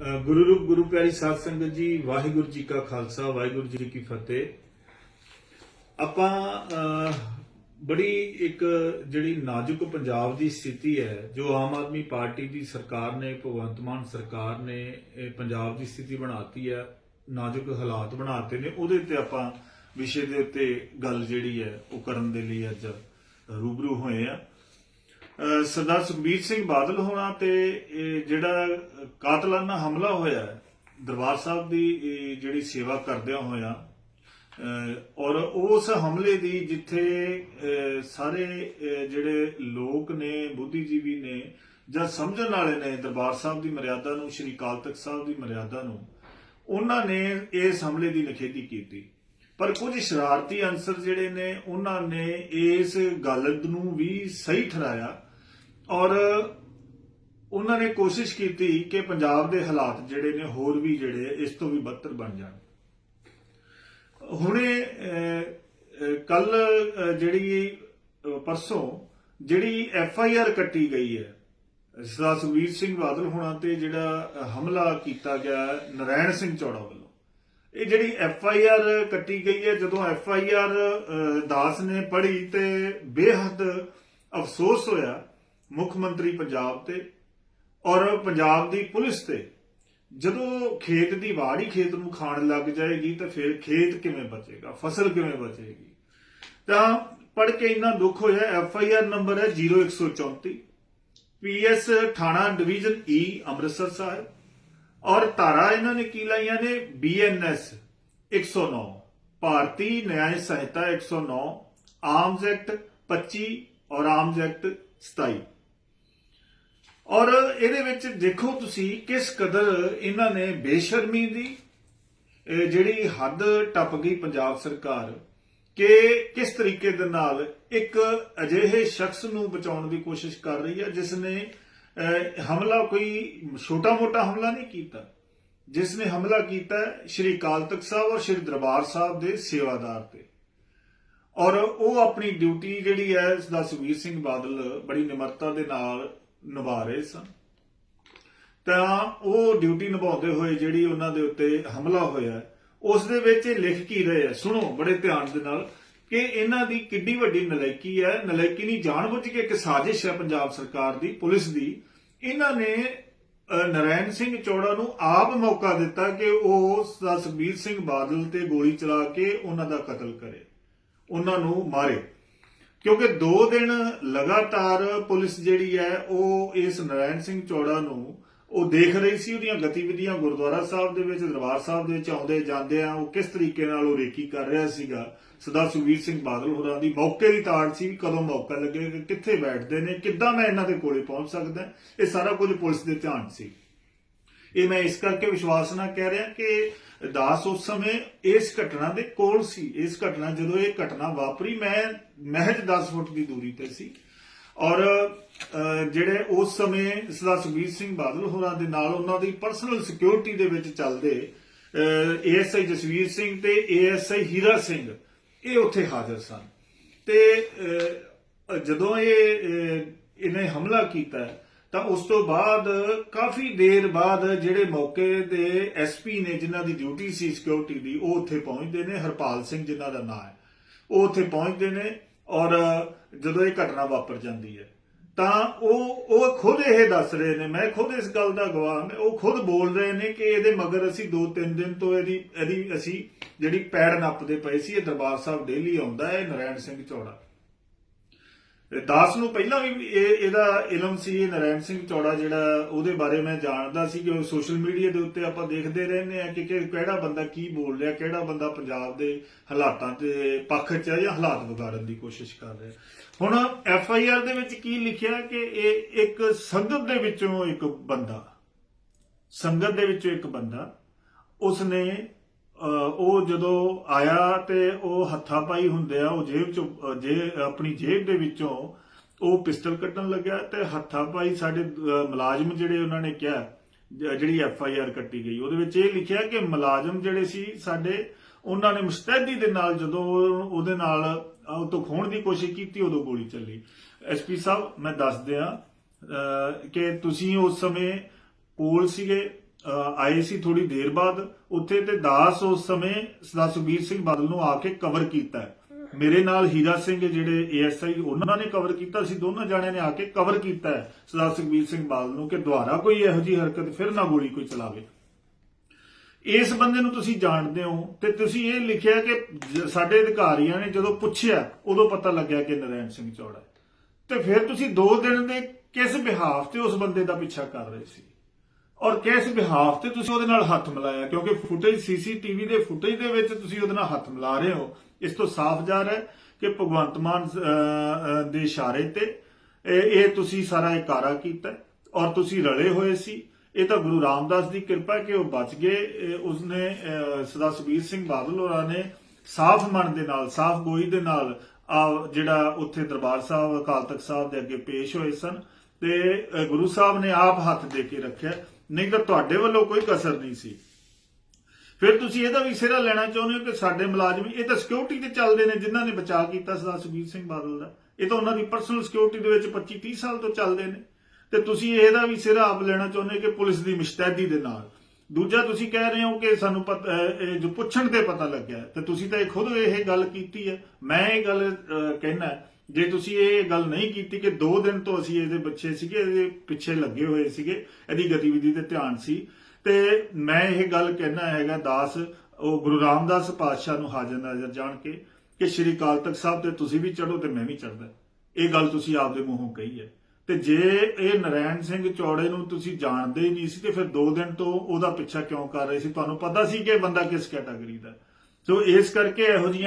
ਗੁਰੂ ਰੂਪ, ਗੁਰੂ ਪਿਆਰੀ ਸਾਧ ਸੰਗਤ ਜੀ, ਵਾਹਿਗੁਰੂ ਜੀ ਕਾ ਖਾਲਸਾ, ਵਾਹਿਗੁਰੂ ਜੀ ਕੀ ਫਤਿਹ। ਆਪਾਂ ਬੜੀ ਇੱਕ ਜਿਹੜੀ ਨਾਜ਼ੁਕ ਪੰਜਾਬ ਦੀ ਸਥਿਤੀ ਹੈ, ਜੋ ਆਮ ਆਦਮੀ ਪਾਰਟੀ ਦੀ ਸਰਕਾਰ ਨੇ, ਭਗਵੰਤ ਮਾਨ ਸਰਕਾਰ ਨੇ ਪੰਜਾਬ ਦੀ ਸਥਿਤੀ ਬਣਾਤੀ ਹੈ, ਨਾਜ਼ੁਕ ਹਾਲਾਤ ਬਣਾਤੇ ਨੇ, ਉਹਦੇ ਤੇ ਆਪਾਂ ਵਿਸ਼ੇ ਦੇ ਉੱਤੇ ਗੱਲ ਜਿਹੜੀ ਹੈ, ਉਹ ਕਰਨ ਦੇ ਲਈ ਅੱਜ ਰੂਬਰੂ ਹੋਏ ਆ ਸਰਦਾਰ ਸੁਖਬੀਰ ਸਿੰਘ ਬਾਦਲ ਹੋਣਾ ਤੇ ਜਿਹੜਾ ਕਾਤਲਾਨਾ ਹਮਲਾ ਹੋਇਆ ਦਰਬਾਰ ਸਾਹਿਬ ਦੀ ਜਿਹੜੀ ਸੇਵਾ ਕਰਦਿਆਂ ਹੋਇਆ ਔਰ ਉਸ ਹਮਲੇ ਦੀ ਜਿੱਥੇ ਸਾਰੇ ਜਿਹੜੇ ਲੋਕ ਨੇ, ਬੁੱਧੀਜੀਵੀ ਨੇ, ਜਾਂ ਸਮਝਣ ਵਾਲੇ ਨੇ ਦਰਬਾਰ ਸਾਹਿਬ ਦੀ ਮਰਿਆਦਾ ਨੂੰ, ਸ਼੍ਰੀ ਅਕਾਲ ਤਖਤ ਸਾਹਿਬ ਦੀ ਮਰਿਆਦਾ ਨੂੰ, ਉਹਨਾਂ ਨੇ ਇਸ ਹਮਲੇ ਦੀ ਨਿਖੇਧੀ ਕੀਤੀ। ਪਰ ਕੁਝ ਸ਼ਰਾਰਤੀ ਅੰਸਰ ਜਿਹੜੇ ਨੇ, ਉਹਨਾਂ ਨੇ ਇਸ ਗੱਲ ਨੂੰ ਵੀ ਸਹੀ ਠਹਿਰਾਇਆ ਔਰ ਉਹਨਾਂ ਨੇ ਕੋਸ਼ਿਸ਼ ਕੀਤੀ ਕਿ ਪੰਜਾਬ ਦੇ ਹਾਲਾਤ ਜਿਹੜੇ ਨੇ ਹੋਰ ਵੀ ਜਿਹੜੇ ਇਸ ਤੋਂ ਵੀ ਬੱਤਰ ਬਣ ਜਾਣ। ਹੁਣੇ ਕੱਲ ਜਿਹੜੀ ਪਰਸੋਂ ਜਿਹੜੀ ਐਫ ਆਈ ਆਰ ਕੱਟੀ ਗਈ ਹੈ, ਸਰਦਾਰ ਸੁਖਬੀਰ ਸਿੰਘ ਬਾਦਲ ਹੋਣਾ ਤੇ ਜਿਹੜਾ ਹਮਲਾ ਕੀਤਾ ਗਿਆ ਹੈ ਨਰੈਣ ਸਿੰਘ ਚੌੜਾ ਵੱਲੋਂ, ਇਹ ਜਿਹੜੀ ਐਫ ਆਈ ਆਰ ਕੱਟੀ ਗਈ ਹੈ, ਜਦੋਂ ਐਫ ਆਈ ਆਰ ਦਾਸ ਨੇ ਪੜ੍ਹੀ ਤੇ ਬੇਹੱਦ ਅਫਸੋਸ ਹੋਇਆ ਮੁੱਖ ਮੰਤਰੀ ਪੰਜਾਬ ਤੇ ਔਰ ਪੰਜਾਬ ਦੀ ਪੁਲਿਸ ਤੇ। ਜਦੋਂ ਖੇਤ ਦੀ ਵਾੜੀ ਖੇਤ ਨੂੰ ਖਾਣ ਲੱਗ ਜਾਏਗੀ ਤਾਂ ਫਿਰ ਖੇਤ ਕਿਵੇਂ ਬਚੇਗਾ? ਫਸਲ ਕਿਵੇਂ ਬਚੇਗੀ? ਤਾਂ ਪੜ ਕੇ ਇੰਨਾ ਦੁੱਖ ਹੋਇਆ, ਐਫ ਆਈ ਆਰ ਨੰਬਰ ਹੈ 0134 ਪੀਐਸ ਥਾਣਾ ਡਿਵੀਜ਼ਨ ਈ, ਅੰਮ੍ਰਿਤਸਰ ਸਾਹਿਬ। ਔਰ ਧਾਰਾ ਇਹਨਾਂ ਨੇ ਕੀ ਲਾਈਆਂ ਨੇ? ਬੀ ਐਨ ਬੀਐਨਐਸ 109 ਭਾਰਤੀ ਨਿਆਂ ਸੰਹਿਤਾ 109 ਆਰਮਸ ਐਕਟ 25 ਔਰ ਆਰਮਸ ਐਕਟ 27 ਔਰ ਇਹਦੇ ਵਿੱਚ ਦੇਖੋ ਤੁਸੀਂ ਕਿਸ ਕਦਰ ਇਹਨਾਂ ਨੇ ਬੇਸ਼ਰਮੀ ਦੀ ਜਿਹੜੀ ਹੱਦ ਟੱਪ ਗਈ ਪੰਜਾਬ ਸਰਕਾਰ ਕਿ ਕਿਸ ਤਰੀਕੇ ਦੇ ਨਾਲ ਇੱਕ ਅਜਿਹੇ ਸ਼ਖਸ ਨੂੰ ਬਚਾਉਣ ਦੀ ਕੋਸ਼ਿਸ਼ ਕਰ ਰਹੀ ਹੈ ਜਿਸ ਨੇ ਹਮਲਾ ਕੋਈ ਛੋਟਾ-ਮੋਟਾ ਹਮਲਾ ਨਹੀਂ ਕੀਤਾ। ਜਿਸ ਨੇ ਹਮਲਾ ਕੀਤਾ ਸ਼੍ਰੀ ਅਕਾਲ ਤਖਤ ਸਾਹਿਬ ਔਰ ਸ਼੍ਰੀ ਦਰਬਾਰ ਸਾਹਿਬ ਦੇ ਸੇਵਾਦਾਰ ਤੇ। ਔਰ ਉਹ ਆਪਣੀ ਡਿਊਟੀ ਜਿਹੜੀ ਹੈ, ਇਸ ਦਾ ਸੁਖਬੀਰ ਸਿੰਘ ਬਾਦਲ ਬੜੀ ਨਿਮਰਤਾ ਦੇ ਨਾਲ ਨਿਭਾ ਰਹੇ ਸਨ। ਤਾਂ ਉਹ ਡਿਊਟੀ ਨਿਭਾਉਂਦੇ ਹੋਏ ਜਿਹੜੀ ਉਹਨਾਂ ਦੇ ਉੱਤੇ ਹਮਲਾ ਹੋਇਆ ਉਸ ਦੇ ਵਿੱਚ ਇਹ ਲਿਖ ਕੀ ਰਹੇ ਆ ਸੁਣੋ ਬੜੇ ਧਿਆਨ ਦੇ ਨਾਲ ਕਿ ਇਹਨਾਂ ਦੀ ਕਿੱਡੀ ਵੱਡੀ ਨਲਾਇਕੀ ਹੈ। ਨਲਾਇਕੀ ਨਹੀਂ ਜਾਣਬੁੱਝ ਕੇ ਇੱਕ ਸਾਜ਼ਿਸ਼ ਹੈ ਪੰਜਾਬ ਸਰਕਾਰ ਦੀ ਪੁਲਿਸ ਦੀ। ਇਹਨਾਂ ਨੇ ਅਹ, ਨਰੈਣ ਸਿੰਘ ਚੌੜਾ ਨੂੰ ਆਪ ਮੌਕਾ ਦਿੱਤਾ ਕਿ ਉਹ ਸਰਦਾਰ ਸੁਖਬੀਰ ਸਿੰਘ ਬਾਦਲ ਤੇ ਗੋਲੀ ਚਲਾ ਕੇ ਉਹਨਾਂ ਦਾ ਕਤਲ ਕਰੇ। ਉਹਨਾਂ ਨੂੰ ਮਾਰੇ। ਕਿਉਂਕਿ 2 ਦਿਨ ਲਗਾਤਾਰ ਪੁਲਿਸ ਜਿਹੜੀ ਹੈ ਉਹ ਇਸ ਨਰਾਇਣ ਸਿੰਘ ਚੌੜਾ ਨੂੰ ਉਹ ਦੇਖ ਰਹੀ ਸੀ, ਉਹਦੀਆਂ ਗਤੀਵਿਧੀਆਂ ਗੁਰਦੁਆਰਾ ਸਾਹਿਬ ਦੇ ਵਿੱਚ, ਦਰਬਾਰ ਸਾਹਿਬ ਦੇ ਵਿੱਚ ਆਉਂਦੇ ਜਾਂਦੇ ਆ, ਉਹ ਕਿਸ ਤਰੀਕੇ ਨਾਲ ਉਹ ਰੇਕੀ ਕਰ ਰਿਹਾ ਸੀਗਾ। ਸਰਦਾਰ ਸੁਖਬੀਰ ਸਿੰਘ ਬਾਦਲ ਹੋਰਾਂ ਦੀ ਮੌਕੇ ਦੀ ਤਾੜ ਸੀ ਕਦੋਂ ਮੌਕਾ ਲੱਗੇਗਾ ਕਿੱਥੇ ਬੈਠਦੇ ਨੇ, ਕਿੱਦਾਂ ਮੈਂ ਇਹਨਾਂ ਦੇ ਕੋਲੇ ਪਹੁੰਚ ਸਕਦਾ, ਇਹ ਸਾਰਾ ਕੁਝ ਪੁਲਿਸ ਦੇ ਧਿਆਨ ਸੀ। ਇਹ ਮੈਂ ਇਸ ਕਰਕੇ ਵਿਸ਼ਵਾਸ ਨਾਲ ਕਹਿ ਰਿਹਾ ਕਿ ਦਾਸ ਉਸ ਸਮੇਂ ਇਸ ਘਟਨਾ ਦੇ ਕੋਲ ਸੀ। ਇਸ ਘਟਨਾ ਜਦੋਂ ਇਹ ਘਟਨਾ ਵਾਪਰੀ, ਮੈਂ ਮਹਿਜ 10 ਫੁੱਟ ਦੀ ਦੂਰੀ ਤੇ ਸੀ। ਔਰ ਜਿਹੜੇ ਉਸ ਸਮੇਂ ਸਰਦਾਰ ਸੁਖਬੀਰ ਸਿੰਘ ਬਾਦਲ ਹੋਰਾਂ ਦੇ ਨਾਲ ਉਹਨਾਂ ਦੀ ਪਰਸਨਲ ਸਿਕਿਉਰਿਟੀ ਦੇ ਵਿੱਚ ਚੱਲਦੇ ਏਐਸਆਈ ਜਸਵੀਰ ਸਿੰਘ ਤੇ ਏਐਸਆਈ ਹੀਰਾ ਸਿੰਘ, ਇਹ ਉੱਥੇ ਹਾਜ਼ਰ ਸਨ। ਤੇ ਜਦੋਂ ਇਹ ਇਹਨੇ ਹਮਲਾ ਕੀਤਾ ਤਾਂ ਉਸ ਤੋਂ ਬਾਅਦ ਕਾਫੀ ਦੇਰ ਬਾਅਦ ਜਿਹੜੇ ਮੌਕੇ ਦੇ ਐਸਪੀ ਨੇ ਜਿਨ੍ਹਾਂ ਦੀ ਡਿਊਟੀ ਸੀ ਸਿਕਿਉਰਿਟੀ ਦੀ, ਉਹ ਉੱਥੇ ਪਹੁੰਚਦੇ ਨੇ, ਹਰਪਾਲ ਸਿੰਘ ਜਿਨ੍ਹਾਂ ਦਾ ਨਾਮ ਹੈ। ਉਹ ਉੱਥੇ ਪਹੁੰਚਦੇ ਨੇ ਔਰ ਜਦੋਂ ਇਹ ਘਟਨਾ ਵਾਪਰ ਜਾਂਦੀ ਹੈ, ਤਾਂ ਉਹ ਉਹ ਖੁਦ ਇਹ ਦੱਸ ਰਹੇ ਨੇ, ਮੈਂ ਖੁਦ ਇਸ ਗੱਲ ਦਾ ਗਵਾਹ ਹਾਂ ਉਹ ਖੁਦ ਬੋਲ ਰਹੇ ਨੇ ਕਿ ਇਹਦੇ ਮਗਰ ਅਸੀਂ 2-3 ਦਿਨ ਤੋਂ ਇਹਦੀ ਇਹਦੀ ਅਸੀਂ ਜਿਹੜੀ ਪੈੜ ਨੱਪਦੇ ਪਏ ਸੀ, ਇਹ ਦਰਬਾਰ ਸਾਹਿਬ ਡੇਲੀ ਆਉਂਦਾ ਹੈ ਨਰਾਇਣ ਸਿੰਘ ਚੌੜਾ। ਦਾਸ ਨੂੰ ਪਹਿਲਾਂ ਵੀ ਇਹ ਇਹਦਾ ਇਲਮ ਸੀ, ਇਹ ਨਰਾਇਣ ਸਿੰਘ ਚੌੜਾ ਜਿਹੜਾ ਉਹਦੇ ਬਾਰੇ ਮੈਂ ਜਾਣਦਾ ਸੀ ਕਿ ਉਹ ਸੋਸ਼ਲ ਮੀਡੀਆ ਦੇ ਉੱਤੇ ਆਪਾਂ ਦੇਖਦੇ ਰਹਿੰਦੇ ਆ ਕਿ ਕਿਹੜਾ ਬੰਦਾ ਕੀ ਬੋਲ ਰਿਹਾ, ਕਿਹੜਾ ਬੰਦਾ ਪੰਜਾਬ ਦੇ ਹਾਲਾਤਾਂ ਤੇ ਪੱਖ 'ਚ ਹੈ ਜਾਂ ਹਾਲਾਤ ਵਿਗਾੜਨ ਦੀ ਕੋਸ਼ਿਸ਼ ਕਰ ਰਿਹਾ। ਹੁਣ ਐਫ ਆਈ ਆਰ ਦੇ ਵਿੱਚ ਕੀ ਲਿਖਿਆ ਕਿ ਇਹ ਇੱਕ ਸੰਗਤ ਦੇ ਵਿੱਚੋਂ ਇੱਕ ਬੰਦਾ, ਸੰਗਤ ਦੇ ਵਿੱਚੋਂ ਇੱਕ ਬੰਦਾ, ਉਸਨੇ ਉਹ ਜਦੋਂ ਆਇਆ ਤੇ ਉਹ ਹੱਥਾਂ ਪਾਈ ਹੁੰਦੇ ਆ ਉਹ ਜੇਬ ਚੋਂ ਅਹ, ਜੇ ਆਪਣੀ ਜੇਬ ਦੇ ਵਿੱਚੋਂ ਉਹ ਪਿਸਟਲ ਕੱਢਣ ਲੱਗਿਆ ਤੇ ਹੱਥਾਂ ਪਾਈ ਸਾਡੇ ਮੁਲਾਜ਼ਮ ਜਿਹੜੇ ਉਹਨਾਂ ਨੇ ਕਿਹਾ ਜਿਹੜੀ ਐਫ ਆਈ ਆਰ ਕੱਟੀ ਗਈ ਉਹਦੇ ਵਿੱਚ ਇਹ ਲਿਖਿਆ ਕਿ ਮੁਲਾਜ਼ਮ ਜਿਹੜੇ ਸੀ ਸਾਡੇ ਉਹਨਾਂ ਨੇ ਮੁਸਤੈਦੀ ਦੇ ਨਾਲ ਜਦੋਂ ਉਹਦੇ ਨਾਲ ਉਹ ਤੋਂ ਖੋਣ ਦੀ ਕੋਸ਼ਿਸ਼ ਕੀਤੀ ਉਦੋਂ ਗੋਲੀ ਚੱਲੀ। ਐਸਪੀ ਸਾਹਿਬ ਮੈਂ ਦੱਸ ਦਿਆਂ ਕਿ ਤੁਸੀਂ ਉਸ ਸਮੇਂ ਕੋਲ ਸੀਗੇ ਆਏ ਸੀ ਥੋੜੀ ਦੇਰ ਬਾਅਦ, ਉੱਥੇ ਤੇ ਦਾਸ ਉਸ ਸਮੇਂ ਸਰਦਾਰ ਸੁਖਬੀਰ ਸਿੰਘ ਬਾਦਲ ਨੂੰ ਆ ਕੇ ਕਵਰ ਕੀਤਾ ਮੇਰੇ ਨਾਲ ਹੀਰਾ ਸਿੰਘ ਜਿਹੜੇ ਏਐਸਆਈ ਉਹਨਾਂ ਨੇ ਕਵਰ ਕੀਤਾ ਸੀ ਦੋਨਾਂ ਜਾਣਿਆਂ ਨੇ ਆ ਕੇ ਕਵਰ ਕੀਤਾ ਹੈ ਸੁਖਬੀਰ ਸਿੰਘ ਬਾਦਲ ਨੂੰ ਕਿ ਦੁਬਾਰਾ ਕੋਈ ਇਹੋ ਜਿਹੀ ਹਰਕਤ ਫਿਰ ਨਾ ਗੋਲੀ ਕੋਈ ਚਲਾਵੇ। ਇਸ ਬੰਦੇ ਨੂੰ ਤੁਸੀਂ ਜਾਣਦੇ ਹੋ ਤੇ ਤੁਸੀਂ ਇਹ ਲਿਖਿਆ ਕਿ ਸਾਡੇ ਅਧਿਕਾਰੀਆਂ ਨੇ ਜਦੋਂ ਪੁੱਛਿਆ, ਉਦੋਂ ਪਤਾ ਲੱਗਿਆ ਕਿ ਨਰੈਣ ਸਿੰਘ ਚੌੜਾ ਤੇ ਫਿਰ ਤੁਸੀਂ 2 ਦਿਨ ਦੇ ਕਿਸ ਬਿਹਾਫ ਤੇ ਉਸ ਬੰਦੇ ਦਾ ਪਿੱਛਾ ਕਰ ਰਹੇ ਸੀ? ਔਰ ਕਿਸ ਬਿਹਾਫ ਤੇ ਤੁਸੀਂ ਉਹਦੇ ਨਾਲ ਹੱਥ ਮਿਲਾਇਆ? ਕਿਉਂਕਿ ਫੁਟੇਜ ਸੀਸੀਟੀਵੀ ਦੇ ਫੁਟੇਜ ਦੇ ਵਿੱਚ ਤੁਸੀਂ ਉਹਦੇ ਨਾਲ ਹੱਥ ਮਿਲਾ ਰਹੇ ਹੋ। ਇਸ ਤੋਂ ਸਾਫ਼ ਜ਼ਾਹਰ ਹੈ ਕਿ ਭਗਵੰਤ ਮਾਨ ਦੇ ਇਸ਼ਾਰੇ ਤੇ ਇਹ ਤੁਸੀਂ ਸਾਰਾ ਇਕਾਰਾ ਕੀਤਾ ਔਰ ਤੁਸੀਂ ਰਲੇ ਹੋਏ ਸੀ। ਇਹ ਤਾਂ ਗੁਰੂ ਰਾਮਦਾਸ ਦੀ ਕਿਰਪਾ ਕਿ ਉਹ ਬਚ ਗਏ। ਉਸਨੇ ਅਹ, ਸਰਦਾਰ ਸੁਖਬੀਰ ਸਿੰਘ ਬਾਦਲ ਹੋਰਾਂ ਨੇ ਸਾਫ਼ ਮਨ ਦੇ ਨਾਲ ਸਾਫ਼ ਗੋਈ ਦੇ ਨਾਲ ਆ ਜਿਹੜਾ ਉੱਥੇ ਦਰਬਾਰ ਸਾਹਿਬ ਅਕਾਲ ਤਖਤ ਸਾਹਿਬ ਦੇ ਅੱਗੇ ਪੇਸ਼ ਹੋਏ ਸਨ। ਤੇ ਗੁਰੂ ਸਾਹਿਬ ਨੇ ਆਪ ਹੱਥ ਦੇ ਕੇ ਰੱਖਿਆ। ਨਹੀਂ ਤਾਂ ਤੁਹਾਡੇ ਵੱਲੋਂ ਕੋਈ ਕਸਰ ਨਹੀਂ ਸੀ। ਫਿਰ ਤੁਸੀਂ ਇਹਦਾ ਵੀ ਸਿਰਾ ਲੈਣਾ ਚਾਹੁੰਦੇ ਹੋ ਕਿ ਸਾਡੇ ਮੁਲਾਜ਼ਮ ਇਹ ਤਾਂ ਸਿਕਿਉਰਿਟੀ ਤੇ ਚੱਲਦੇ ਨੇ ਜਿਨ੍ਹਾਂ ਨੇ ਬਚਾਅ ਕੀਤਾ ਸਰਦਾਰ ਸੁਖਬੀਰ ਸਿੰਘ ਬਾਦਲ ਦਾ। ਇਹ ਤਾਂ ਉਹਨਾਂ ਦੀ ਪਰਸਨਲ ਸਿਕਿਉਰਿਟੀ ਦੇ ਵਿੱਚ 25 30 ਸਾਲ ਤੋਂ ਚੱਲਦੇ ਨੇ। ਤੇ ਤੁਸੀਂ ਇਹਦਾ ਵੀ ਸਿਰਾ ਆਪ ਲੈਣਾ ਚਾਹੁੰਦੇ ਕਿ ਪੁਲਿਸ ਦੀ ਮੁਸ਼ਤੈਦੀ ਦੇ ਨਾਲ। ਦੂਜਾ ਤੁਸੀਂ ਕਹਿ ਰਹੇ ਹੋ ਕਿ ਸਾਨੂੰ ਪਤਾ ਇਹ ਜੋ ਪੁੱਛਣ ਤੇ ਪਤਾ ਲੱਗਿਆ। ਤੇ ਤੁਸੀਂ ਤਾਂ ਇਹ ਖੁਦ ਇਹ ਗੱਲ ਕੀਤੀ ਹੈ। ਮੈਂ ਇਹ ਗੱਲ ਅਹ, ਕਹਿਣਾ ਜੇ ਤੁਸੀਂ ਇਹ ਗੱਲ ਨਹੀਂ ਕੀਤੀ ਕਿ 2 ਦਿਨ ਤੋਂ ਅਸੀਂ ਇਹਦੇ ਬੱਚੇ ਸੀਗੇ, ਇਹਦੇ ਪਿੱਛੇ ਲੱਗੇ ਹੋਏ ਸੀਗੇ, ਇਹਦੀ ਗਤੀਵਿਧੀ ਤੇ ਧਿਆਨ ਸੀ, ਤੇ ਮੈਂ ਇਹ ਗੱਲ ਕਹਿਣਾ ਹੈਗਾ ਦਾਸ, ਉਹ ਗੁਰੂ ਰਾਮਦਾਸ ਪਾਤਸ਼ਾਹ ਨੂੰ ਹਾਜ਼ਰ ਨਾਜ਼ਰ ਜਾਣ ਕੇ ਕਿ ਸ਼੍ਰੀ ਅਕਾਲ ਤਖਤ ਸਾਹਿਬ ਤੇ ਤੁਸੀਂ ਵੀ ਚੜੋ ਤੇ ਮੈਂ ਵੀ ਚੜਦਾ ਇਹ ਗੱਲ ਤੁਸੀਂ ਆਪਦੇ ਮੂੰਹੋਂ ਕਹੀ ਹੈ। ਤੇ ਜੇ ਇਹ ਨਰੈਣ ਸਿੰਘ ਚੌੜੇ ਨੂੰ ਤੁਸੀਂ ਜਾਣਦੇ ਹੀ ਨਹੀਂ ਸੀ, ਤੇ ਫਿਰ 2 ਦਿਨ ਤੋਂ ਉਹਦਾ ਪਿੱਛਾ ਕਿਉਂ ਕਰ ਰਹੇ ਸੀ? ਤੁਹਾਨੂੰ ਪਤਾ ਸੀ ਕਿ ਇਹ ਬੰਦਾ ਕਿਸ ਕੈਟਾਗਰੀ ਦਾ ਸੋ ਇਸ ਕਰਕੇ ਇਹੋ ਜਿਹੀਆਂ